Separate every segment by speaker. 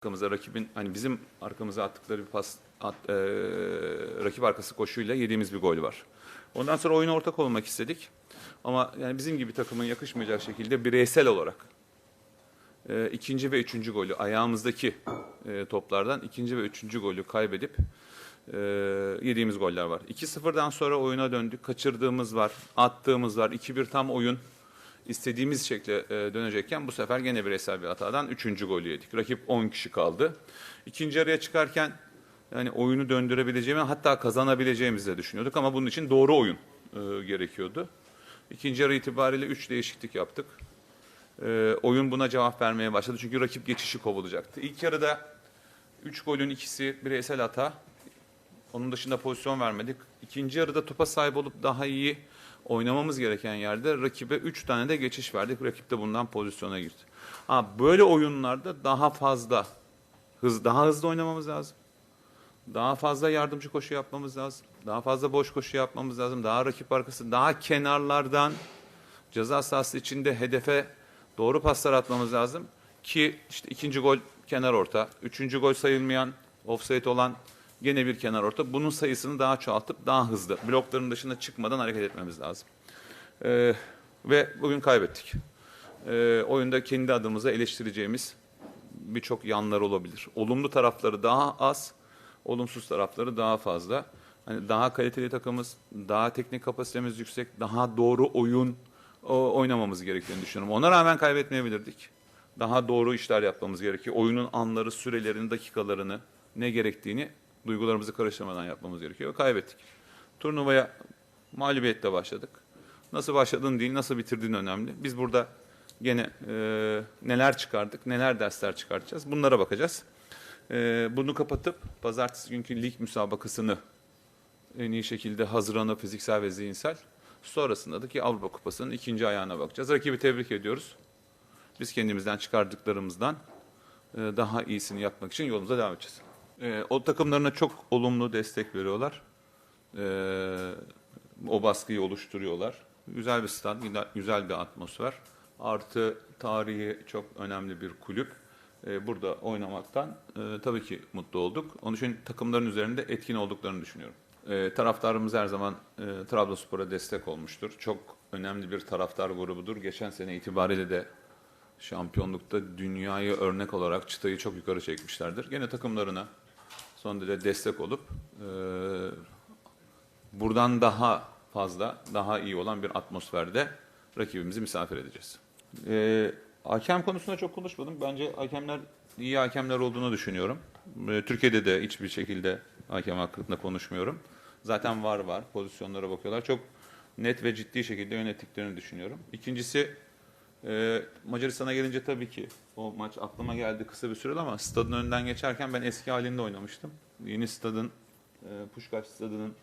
Speaker 1: arkamıza rakibin hani bizim arkamıza attıkları bir pas at, e, rakip arkası koşuyla yediğimiz bir gol var. Ondan sonra oyuna ortak olmak istedik. Ama yani bizim gibi takımın yakışmayacak şekilde bireysel olarak e, ikinci ve üçüncü golü ayağımızdaki e, toplardan ikinci ve üçüncü golü kaybedip e, yediğimiz goller var. 2-0'dan sonra oyuna döndük. Kaçırdığımız var, attığımız var. 2-1 tam oyun istediğimiz şekle e, dönecekken bu sefer gene bireysel bir hatadan üçüncü golü yedik. Rakip 10 kişi kaldı. İkinci yarıya çıkarken yani oyunu döndürebileceğimi hatta kazanabileceğimizi de düşünüyorduk ama bunun için doğru oyun e, gerekiyordu. İkinci yarı itibariyle 3 değişiklik yaptık. E, oyun buna cevap vermeye başladı çünkü rakip geçişi kovulacaktı. İlk yarıda 3 golün ikisi bireysel hata. Onun dışında pozisyon vermedik. İkinci yarıda topa sahip olup daha iyi oynamamız gereken yerde rakibe 3 tane de geçiş verdik. Rakip de bundan pozisyona girdi. Ha, böyle oyunlarda daha fazla hız daha hızlı oynamamız lazım. Daha fazla yardımcı koşu yapmamız lazım. Daha fazla boş koşu yapmamız lazım. Daha rakip arkası, daha kenarlardan ceza sahası içinde hedefe doğru paslar atmamız lazım ki işte ikinci gol kenar orta, üçüncü gol sayılmayan offside olan gene bir kenar orta. Bunun sayısını daha çoğaltıp daha hızlı blokların dışına çıkmadan hareket etmemiz lazım. Ee, ve bugün kaybettik. Ee, oyunda kendi adımıza eleştireceğimiz birçok yanlar olabilir. Olumlu tarafları daha az, olumsuz tarafları daha fazla. Hani daha kaliteli takımız, daha teknik kapasitemiz yüksek, daha doğru oyun o, oynamamız gerektiğini düşünüyorum. Ona rağmen kaybetmeyebilirdik. Daha doğru işler yapmamız gerekiyor. Oyunun anları, sürelerini, dakikalarını, ne gerektiğini duygularımızı karıştırmadan yapmamız gerekiyor. Kaybettik. Turnuvaya mağlubiyetle başladık. Nasıl başladığın değil, nasıl bitirdiğin önemli. Biz burada gene e, neler çıkardık, neler dersler çıkartacağız bunlara bakacağız. E, bunu kapatıp pazartesi günkü lig müsabakasını en iyi şekilde hazırlanıp fiziksel ve zihinsel sonrasında da ki Avrupa Kupası'nın ikinci ayağına bakacağız. Rakibi tebrik ediyoruz. Biz kendimizden çıkardıklarımızdan e, daha iyisini yapmak için yolumuza devam edeceğiz. E, o takımlarına çok olumlu destek veriyorlar. E, o baskıyı oluşturuyorlar. Güzel bir stad, güzel bir atmosfer. Artı tarihi çok önemli bir kulüp. E, burada oynamaktan e, tabii ki mutlu olduk. Onun için takımların üzerinde etkin olduklarını düşünüyorum. E, taraftarımız her zaman e, Trabzonspor'a destek olmuştur. Çok önemli bir taraftar grubudur. Geçen sene itibariyle de şampiyonlukta dünyayı örnek olarak çıtayı çok yukarı çekmişlerdir. Gene takımlarına son derece destek olup e, buradan daha fazla, daha iyi olan bir atmosferde rakibimizi misafir edeceğiz. E, hakem konusunda çok konuşmadım. Bence hakemler iyi hakemler olduğunu düşünüyorum. E, Türkiye'de de hiçbir şekilde hakem hakkında konuşmuyorum. Zaten var var, pozisyonlara bakıyorlar. Çok net ve ciddi şekilde yönettiklerini düşünüyorum. İkincisi ee, Macaristan'a gelince tabii ki o maç aklıma geldi kısa bir sürede ama stadın önünden geçerken ben eski halinde oynamıştım. Yeni stadın, e, Puşkaş stadının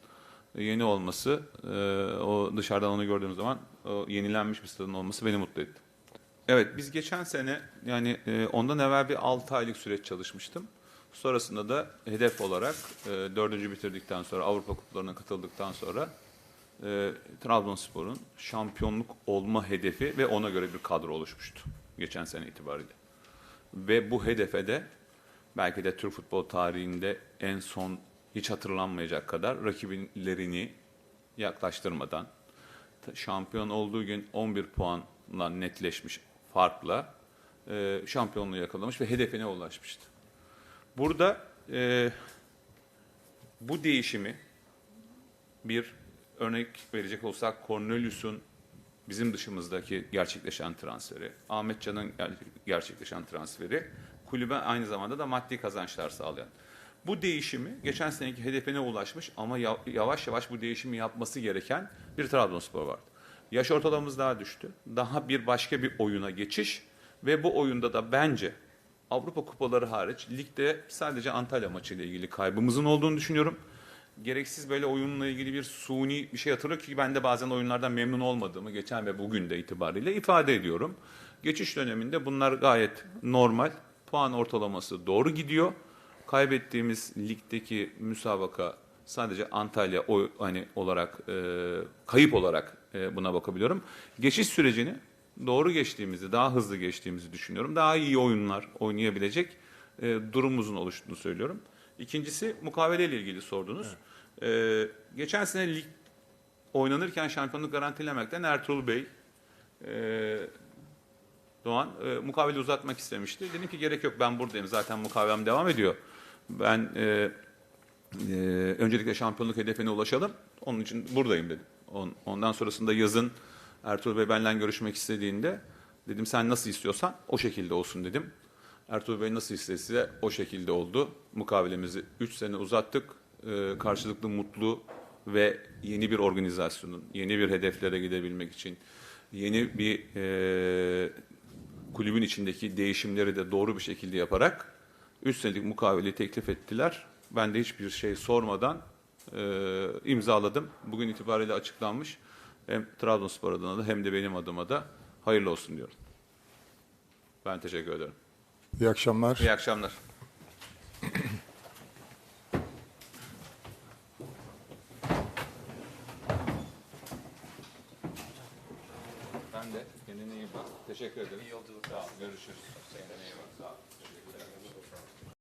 Speaker 1: yeni olması, e, o dışarıdan onu gördüğüm zaman o yenilenmiş bir stadın olması beni mutlu etti. Evet biz geçen sene yani e, ondan evvel bir 6 aylık süreç çalışmıştım. Sonrasında da hedef olarak e, dördüncü bitirdikten sonra Avrupa Kupalarına katıldıktan sonra e, Trabzonspor'un şampiyonluk olma hedefi ve ona göre bir kadro oluşmuştu geçen sene itibariyle. Ve bu hedefe de belki de Türk futbol tarihinde en son hiç hatırlanmayacak kadar rakiplerini yaklaştırmadan şampiyon olduğu gün 11 puanla netleşmiş farkla e, şampiyonluğu yakalamış ve hedefine ulaşmıştı. Burada e, bu değişimi bir örnek verecek olsak Cornelius'un bizim dışımızdaki gerçekleşen transferi, Ahmet Can'ın gerçekleşen transferi kulübe aynı zamanda da maddi kazançlar sağlayan. Bu değişimi geçen seneki hedefine ulaşmış ama yavaş yavaş bu değişimi yapması gereken bir Trabzonspor vardı. Yaş ortalamamız daha düştü. Daha bir başka bir oyuna geçiş ve bu oyunda da bence Avrupa kupaları hariç ligde sadece Antalya maçıyla ilgili kaybımızın olduğunu düşünüyorum gereksiz böyle oyunla ilgili bir suni bir şey hatırlıyor ki ben de bazen oyunlardan memnun olmadığımı geçen ve bugün de itibariyle ifade ediyorum. Geçiş döneminde bunlar gayet normal. Puan ortalaması doğru gidiyor. Kaybettiğimiz ligdeki müsabaka sadece Antalya o hani olarak e, kayıp olarak e, buna bakabiliyorum. Geçiş sürecini doğru geçtiğimizi, daha hızlı geçtiğimizi düşünüyorum. Daha iyi oyunlar oynayabilecek e, durumumuzun oluştuğunu söylüyorum. İkincisi mukaveleyle ilgili sordunuz. E, geçen sene lig oynanırken şampiyonluk garantilemekten Ertuğrul Bey e, Doğan e, mukavele uzatmak istemişti. Dedim ki gerek yok ben buradayım zaten mukavelem devam ediyor. Ben e, e, öncelikle şampiyonluk hedefine ulaşalım. Onun için buradayım dedim. On- ondan sonrasında yazın Ertuğrul Bey benimle görüşmek istediğinde dedim sen nasıl istiyorsan o şekilde olsun dedim. Ertuğrul Bey nasıl istese o şekilde oldu. Mukavelemizi 3 sene uzattık. E, karşılıklı mutlu ve yeni bir organizasyonun, yeni bir hedeflere gidebilmek için, yeni bir e, kulübün içindeki değişimleri de doğru bir şekilde yaparak 3 senelik mukaveleyi teklif ettiler. Ben de hiçbir şey sormadan e, imzaladım. Bugün itibariyle açıklanmış. Hem Trabzonspor adına da hem de benim adıma da hayırlı olsun diyorum. Ben teşekkür ederim.
Speaker 2: İyi akşamlar.
Speaker 1: İyi akşamlar. Ben de kendine iyi bak. Teşekkür ederim. İyi yolculuklar. Görüşürüz. Kendine iyi bak. Sağ ol. Teşekkür ederim.